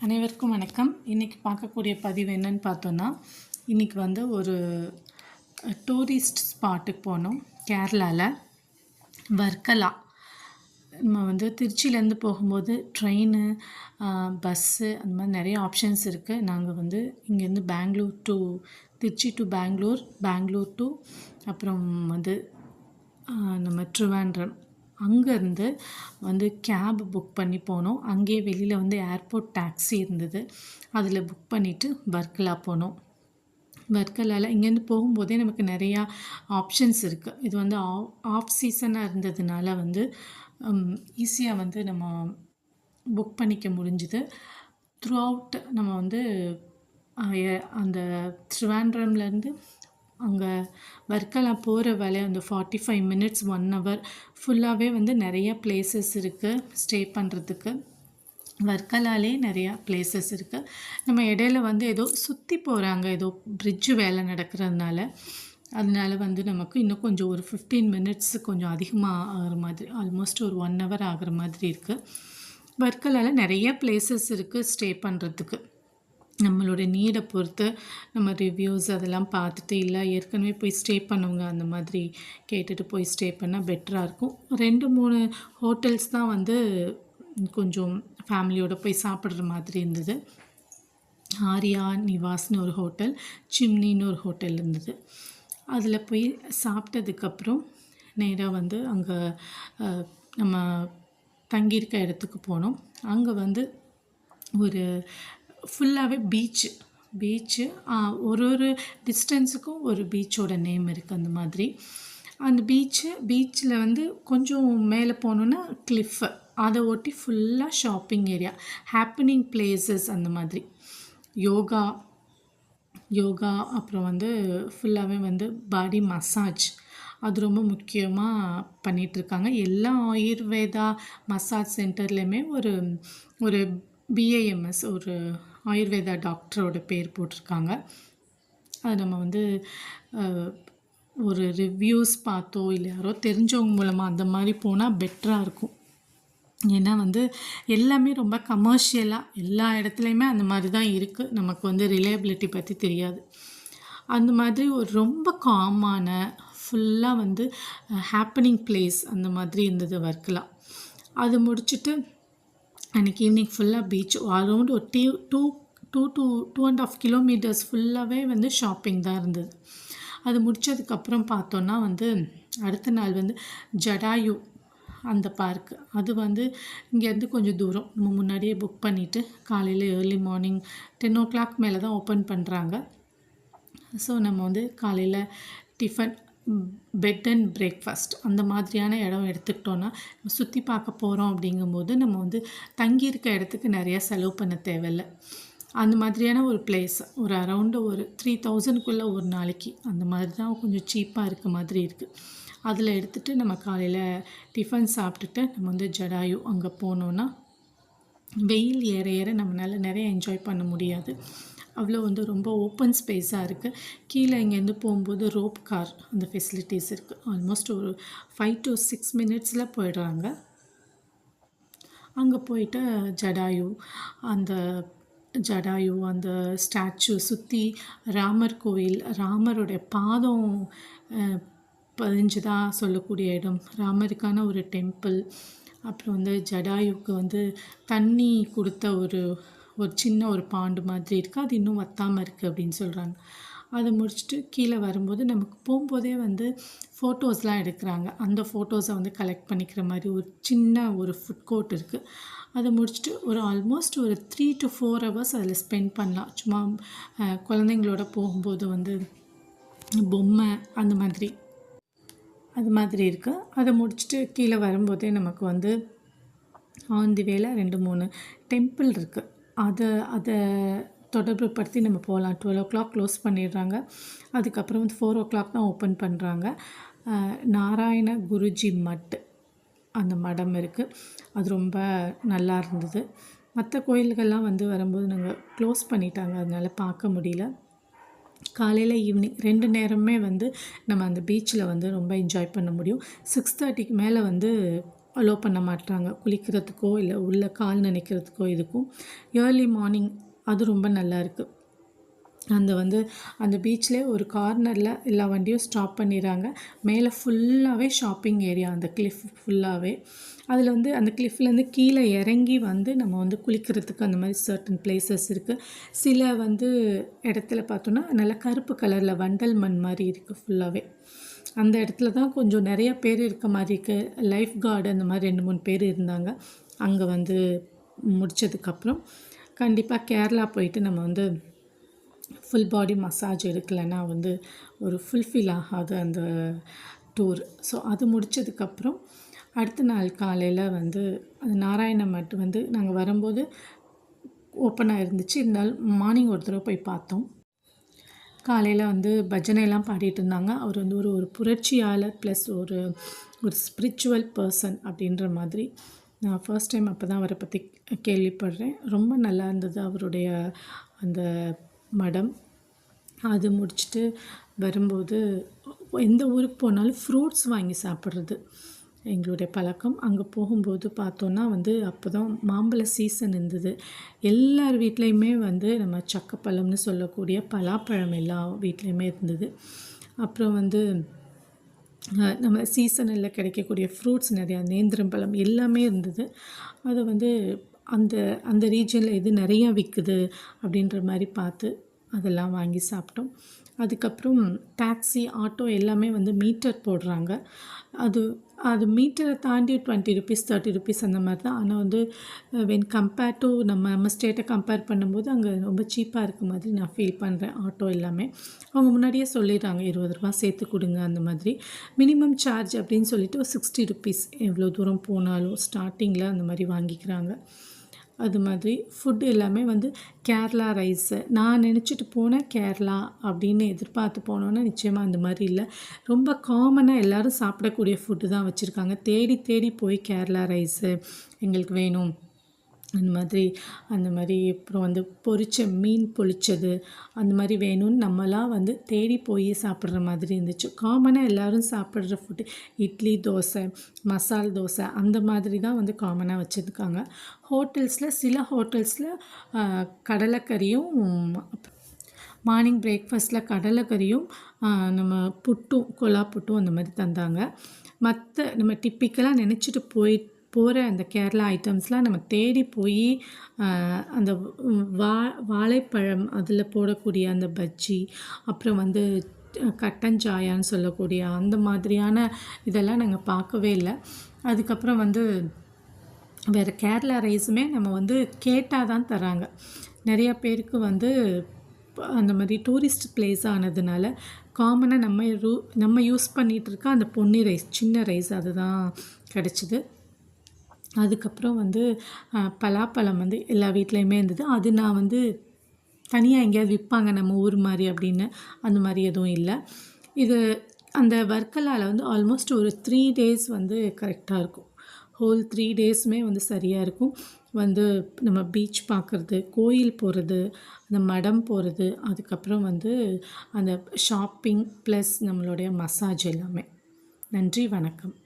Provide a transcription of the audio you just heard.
அனைவருக்கும் வணக்கம். இன்றைக்கி பார்க்கக்கூடிய பதிவு என்னன்னு பார்த்தோன்னா இன்றைக்கி வந்து ஒரு டூரிஸ்ட் ஸ்பாட்டுக்கு போனோம். கேரளாவில் வர்க்கலா நம்ம வந்து திருச்சியிலேருந்து போகும்போது ட்ரெயின் பஸ்ஸு அந்த மாதிரி நிறைய ஆப்ஷன்ஸ் இருக்குது நாங்கள் வந்து இங்கேருந்து Bangalore to Trichy to Bangalore Bangalore to அப்புறம் வந்து நம்ம ட்ரிவாண்ட்ரம் அங்கேருந்து வந்து கேப் புக் பண்ணி போனோம். அங்கேயே வெளியில் வந்து ஏர்போர்ட் டாக்ஸி இருந்தது. அதில் புக் பண்ணிவிட்டு வர்க்கலா போனோம். வர்க்கலாவில் இங்கேருந்து போகும்போதே நமக்கு நிறையா ஆப்ஷன்ஸ் இருக்குது இது வந்து ஆஃப் சீசனாக இருந்ததுனால வந்து ஈஸியாக வந்து நம்ம புக் பண்ணிக்க முடிஞ்சுது. த்ரூ அவுட் நம்ம வந்து அந்த ட்ரிவாண்ட்ரம்லேருந்து அங்கே வர்க்கலா போகிற வேலை அந்த forty five minutes one hour ஃபுல்லாகவே வந்து நிறைய பிளேசஸ் இருக்குது ஸ்டே பண்ணுறதுக்கு வர்க்கலாலே நிறையா பிளேசஸ் இருக்குது நம்ம இடையில வந்து ஏதோ சுற்றி போகிறாங்க ஏதோ பிரிட்ஜு வேலை நடக்கிறதுனால. அதனால வந்து நமக்கு இன்னும் கொஞ்சம் ஒரு ஃபிஃப்டீன் மினிட்ஸ் கொஞ்சம் அதிகமாக ஆகிற மாதிரி ஆல்மோஸ்ட் ஒரு ஒன் ஹவர் ஆகிற மாதிரி இருக்குது வர்க்கலால நிறைய பிளேசஸ் இருக்குது ஸ்டே பண்ணுறதுக்கு நம்மளோட நீடை பொறுத்து நம்ம ரிவ்யூஸ் அதெல்லாம் பார்த்துட்டு இல்லை ஏற்கனவே போய் ஸ்டே பண்ணவங்க அந்த மாதிரி கேட்டுட்டு போய் ஸ்டே பண்ணால் பெட்டராக இருக்கும். ரெண்டு மூணு ஹோட்டல்ஸ் தான் வந்து கொஞ்சம் ஃபேமிலியோடு போய் சாப்பிட்ற மாதிரி இருந்தது. ஆர்யா நிவாஸ்னு ஒரு ஹோட்டல் சிம்னின்னு ஒரு ஹோட்டல் இருந்தது. அதில் போய் சாப்பிட்டதுக்கப்புறம் நேராக வந்து அங்கே நம்ம தங்கியிருக்க இடத்துக்கு போனோம். அங்கே வந்து ஒரு ஃபுல்லாகவே பீச்சு பீச்சு ஒரு ஒரு டிஸ்டன்ஸுக்கும் ஒரு பீச்சோட நேம் இருக்குது அந்த மாதிரி. அந்த பீச்சு பீச்சில் வந்து கொஞ்சம் மேலே போனோன்னா கிளிஃபு அதை ஒட்டி ஃபுல்லாக ஷாப்பிங் ஏரியா ஹாப்பனிங் பிளேசஸ் அந்த மாதிரி. யோகா யோகா அப்புறம் வந்து ஃபுல்லாகவே வந்து பாடி மசாஜ் அது ரொம்ப முக்கியமாக பண்ணிகிட்ருக்காங்க எல்லா ஆயுர்வேதா மசாஜ் சென்டர்லேயுமே ஒரு ஒரு பிஏஎம்எஸ் ஒரு ஆயுர்வேதா டாக்டரோட பேர் போட்டிருக்காங்க. அது நம்ம வந்து ஒரு ரிவ்யூஸ் பார்த்தோ இல்லை யாரோ தெரிஞ்சவங்க மூலமாக அந்த மாதிரி போனால் பெட்டராக இருக்கும். ஏன்னா வந்து எல்லாமே ரொம்ப கமர்ஷியலாக எல்லா இடத்துலையுமே அந்த மாதிரி தான் இருக்குது நமக்கு வந்து ரிலையபிலிட்டி பற்றி தெரியாது. அந்த மாதிரி ஒரு ரொம்ப காமான ஃபுல்லாக வந்து ஹாப்பனிங் பிளேஸ் அந்த மாதிரி இருந்தது வர்க்கலாம் அது முடிச்சுட்டு அன்றைக்கி ஈவினிங் ஃபுல்லாக பீச் அரௌண்ட் ஒரு two two two two two and half kilometres ஃபுல்லாகவே வந்து ஷாப்பிங் தான் இருந்தது. அது முடிச்சதுக்கப்புறம் பார்த்தோன்னா வந்து அடுத்த நாள் வந்து ஜடாயு அந்த பார்க் அது வந்து இங்கேருந்து கொஞ்சம் தூரம். நம்ம முன்னாடியே புக் பண்ணிவிட்டு காலையில் early morning ten o'clock மேலே தான் ஓப்பன் பண்ணுறாங்க ஸோ நம்ம வந்து காலையில் டிஃபன் பெட் அண்ட் பிரேக்ஃபாஸ்ட் அந்த மாதிரியான இடம் எடுத்துக்கிட்டோன்னா நம்ம சுற்றி பார்க்க போகிறோம் அப்படிங்கும்போது நம்ம வந்து தங்கியிருக்க இடத்துக்கு நிறையா செலவு பண்ண தேவையில்ல. அந்த மாதிரியான ஒரு பிளேஸ் ஒரு அரௌண்டு ஒரு த்ரீ தௌசண்ட்குள்ளே ஒரு நாளைக்கு அந்த மாதிரி தான் கொஞ்சம் சீப்பாக இருக்க மாதிரி இருக்குது அதில் எடுத்துகிட்டு நம்ம காலையில் டிஃபன் சாப்பிட்டுட்டு நம்ம வந்து ஜடாயு அங்கே போனோன்னா வெயில் ஏற ஏற நம்மளால் நிறைய என்ஜாய் பண்ண முடியாது. அவ்வளோ வந்து ரொம்ப ஓப்பன் ஸ்பேஸாக இருக்குது கீழே இங்கேருந்து போகும்போது ரோப் கார் அந்த ஃபெசிலிட்டிஸ் இருக்குது ஆல்மோஸ்ட் ஒரு ஃபைவ் டு சிக்ஸ் மினிட்ஸில் போயிடுறாங்க. அங்கே போயிட்டு ஜடாயு அந்த ஜடாயு அந்த ஸ்டாச்சு சுற்றி ராமர் கோவில் ராமருடைய பாதம் பதிஞ்சுதான் பதிஞ்சுதா சொல்லக்கூடிய இடம். ராமருக்கான ஒரு டெம்பிள் அப்புறம் வந்து ஜடாயுக்கு வந்து தண்ணி கொடுத்த ஒரு ஒரு சின்ன ஒரு பாண்டு மாதிரி இருக்குது அது இன்னும் வத்தாமல் இருக்குது அப்படின்னு சொல்கிறாங்க அதை முடிச்சுட்டு கீழே வரும்போது நமக்கு போகும்போதே வந்து ஃபோட்டோஸ்லாம் எடுக்கிறாங்க. அந்த ஃபோட்டோஸை வந்து கலெக்ட் பண்ணிக்கிற மாதிரி ஒரு சின்ன ஒரு ஃபுட் கோர்ட் இருக்குது அதை முடிச்சுட்டு ஒரு ஆல்மோஸ்ட் ஒரு த்ரீ டு ஃபோர் ஹவர்ஸ் அதில் ஸ்பெண்ட் பண்ணலாம். சும்மா குழந்தைங்களோட போகும்போது வந்து பொம்மை அந்த மாதிரி. அது மாதிரி இருக்குது அதை முடிச்சுட்டு கீழே வரும்போதே நமக்கு வந்து ஆன் தி ரெண்டு மூணு டெம்பிள் இருக்குது அதை அதை தொடர்பு படுத்தி நம்ம போகலாம். டுவெல் ஓ கிளாக் க்ளோஸ் பண்ணிடுறாங்க. அதுக்கப்புறம் வந்து ஃபோர் ஓ கிளாக் தான் ஓப்பன் பண்ணுறாங்க நாராயண குருஜி மட் அந்த மடம் இருக்குது அது ரொம்ப நல்லா இருந்தது. மற்ற கோயில்கள்லாம் வந்து வரும்போது நாங்கள் க்ளோஸ் பண்ணிட்டாங்க. அதனால் பார்க்க முடியல. காலையில் ஈவினிங் ரெண்டு நேரமே வந்து நம்ம அந்த பீச்சில் வந்து ரொம்ப என்ஜாய் பண்ண முடியும். சிக்ஸ் தேர்ட்டிக்கு மேலே வந்து அலோ பண்ண மாட்டாங்க குளிக்கிறதுக்கோ இல்லை உள்ள கால் நினைக்கிறதுக்கோ இதுக்கும் ஏர்லி மார்னிங் அது ரொம்ப நல்லா இருக்குது அந்த வந்து அந்த பீச்லேயே ஒரு கார்னரில் எல்லா வண்டியும் ஸ்டாப் பண்ணிடுறாங்க. மேலே ஃபுல்லாகவே ஷாப்பிங் ஏரியா அந்த கிளிஃப் ஃபுல்லாகவே அதில் வந்து அந்த கிளிஃப்லேருந்து கீழே இறங்கி வந்து நம்ம வந்து குளிக்கிறதுக்கு அந்த மாதிரி சர்டன் பிளேசஸ் இருக்குது சில வந்து இடத்துல பார்த்தோன்னா நல்லா கருப்பு கலரில் வண்டல் மண் மாதிரி இருக்குது ஃபுல்லாகவே அந்த இடத்துல தான் கொஞ்சம் நிறைய பேர் இருக்க மாதிரி இருக்குது லைஃப் கார்டு அந்த மாதிரி ரெண்டு மூணு பேர் இருந்தாங்க. அங்கே வந்து முடித்ததுக்கப்புறம் கண்டிப்பாக கேரளா போயிட்டு நம்ம வந்து ஃபுல் பாடி மசாஜ் எடுக்கலைன்னா வந்து ஒரு ஃபுல்ஃபில் ஆகாது அந்த டூர் ஸோ அது முடித்ததுக்கப்புறம் அடுத்த நாள் காலையில் வந்து அது நாராயண மட் வந்து நாங்கள் வரும்போது ஓப்பனாக இருந்துச்சு. இருந்தாலும் மார்னிங் ஒரு தடவை போய் பார்த்தோம். காலையில் வந்து பஜனைலாம் பாடிட்டு இருந்தாங்க. அவர் வந்து ஒரு ஒரு புரட்சியாளர் ப்ளஸ் ஒரு ஒரு ஸ்பிரிச்சுவல் பர்சன் அப்படின்ற மாதிரி. நான் ஃபர்ஸ்ட் டைம் அப்போ தான் அவரை பற்றி கேள்விப்படுறேன். ரொம்ப நல்லா இருந்தது அவருடைய அந்த மடம். அது முடிச்சுட்டு வரும்போது எந்த ஊருக்கு போனாலும் ஃப்ரூட்ஸ் வாங்கி சாப்பிட்றது எங்களுடைய பழக்கம். அங்கே போகும்போது பார்த்தோன்னா வந்து அப்போ தான் மாம்பழ சீசன் இருந்தது. எல்லார் வீட்லேயுமே வந்து நம்ம சக்கப்பழம்னு சொல்லக்கூடிய பலாப்பழம் எல்லா வீட்லேயுமே இருந்தது. அப்புறம் வந்து நம்ம சீசனில் கிடைக்கக்கூடிய ஃப்ரூட்ஸ் நிறையா நேந்திரம்பழம் எல்லாமே இருந்தது. அதை வந்து அந்த அந்த ரீஜனில் எது நிறையா விற்குது அப்படின்ற மாதிரி பார்த்து அதெல்லாம் வாங்கி சாப்பிட்டோம். அதுக்கப்புறம் டாக்ஸி ஆட்டோ எல்லாமே வந்து மீட்டர் போடுறாங்க. அது அது மீட்டரை தாண்டி டுவெண்ட்டி ருபீஸ் தேர்ட்டி ருபீஸ் அந்த மாதிரி தான். ஆனால் வந்து வென் கம்பேர் டு நம்ம நம்ம ஸ்டேட்டை கம்பேர் பண்ணும்போது அங்கே ரொம்ப சீப்பாக இருக்க மாதிரி நான் ஃபீல் பண்ணுறேன் ஆட்டோ எல்லாமே. அவங்க முன்னாடியே சொல்லிடுறாங்க இருபது ரூபா சேர்த்து கொடுங்க அந்த மாதிரி. மினிமம் சார்ஜ் அப்படின்னு சொல்லிட்டு ஒரு சிக்ஸ்டி ருபீஸ் எவ்வளோ தூரம் போனாலும் ஸ்டார்டிங்கில் அந்த மாதிரி வாங்கிக்கிறாங்க. அது மாதிரி ஃபுட் எல்லாமே வந்து கேரளா ரைஸு நான் நினச்சிட்டு போனேன் கேரளா அப்படின்னு எதிர்பார்த்து போனோன்னா நிச்சயமாக அந்த மாதிரி இல்லை. ரொம்ப காமனாக எல்லாரும் சாப்பிடக்கூடிய ஃபுட்டு தான் வச்சுருக்காங்க. தேடி தேடி போய் கேரளா ரைஸு எங்களுக்கு வேணும். அந்த மாதிரி அந்த மாதிரி அப்புறம் வந்து பொரிச்ச மீன் பொழிச்சது அந்த மாதிரி வேணும்னு நம்மலாம் வந்து தேடி போய் சாப்பிட்ற மாதிரி இருந்துச்சு. காமனாக எல்லாரும் சாப்பிட்ற ஃபுட்டு இட்லி தோசை மசால் தோசை அந்த மாதிரி தான் வந்து காமனாக வச்சுருக்காங்க. ஹோட்டல்ஸில் சில ஹோட்டல்ஸில் கடலைக்கறியும் மார்னிங் பிரேக்ஃபாஸ்ட்டில் கடலைக்கறியும் நம்ம புட்டும் கொலா புட்டும் அந்த மாதிரி தந்தாங்க. மற்ற நம்ம டிப்பிக்கலாக நினச்சிட்டு போயிட்டு போகிற அந்த கேரளா ஐட்டம்ஸ்லாம் நம்ம தேடி போய் அந்த வா வாழைப்பழம் அதில் போடக்கூடிய அந்த பஜ்ஜி அப்புறம் வந்து கட்டஞ்சாயான்னு சொல்லக்கூடிய அந்த மாதிரியான இதெல்லாம் நாங்கள் பார்க்கவே இல்லை. அதுக்கப்புறம் வந்து வேறு கேரளா ரைஸுமே நம்ம வந்து கேட்டால் தான் தராங்க. நிறைய பேருக்கு வந்து அந்த மாதிரி டூரிஸ்ட் பிளேஸ் ஆனதுனால காமனாக நம்ம ரூ நம்ம யூஸ் பண்ணிகிட்டு இருக்க அந்த பொன்னி ரைஸ் சின்ன ரைஸ் அதுதான் கிடச்சிது. அதுக்கப்புறம் வந்து பலாப்பழம் வந்து எல்லா வீட்லேயுமே இருந்தது. அது நான் வந்து தனியாக எங்கேயாவது விற்பாங்க நம்ம ஊர் மாதிரி அப்படின்னு அந்த மாதிரி எதுவும் இல்லை. இது அந்த வர்க்கலாவில் வந்து ஆல்மோஸ்ட் ஒரு த்ரீ டேஸ் வந்து கரெக்டாக இருக்கும். ஹோல் த்ரீ டேஸுமே வந்து சரியாக இருக்கும். வந்து நம்ம பீச் பார்க்குறது கோயில் போகிறது அந்த மடம் போகிறது அதுக்கப்புறம் வந்து அந்த ஷாப்பிங் ப்ளஸ் நம்மளுடைய மசாஜ் எல்லாமே. நன்றி வணக்கம்.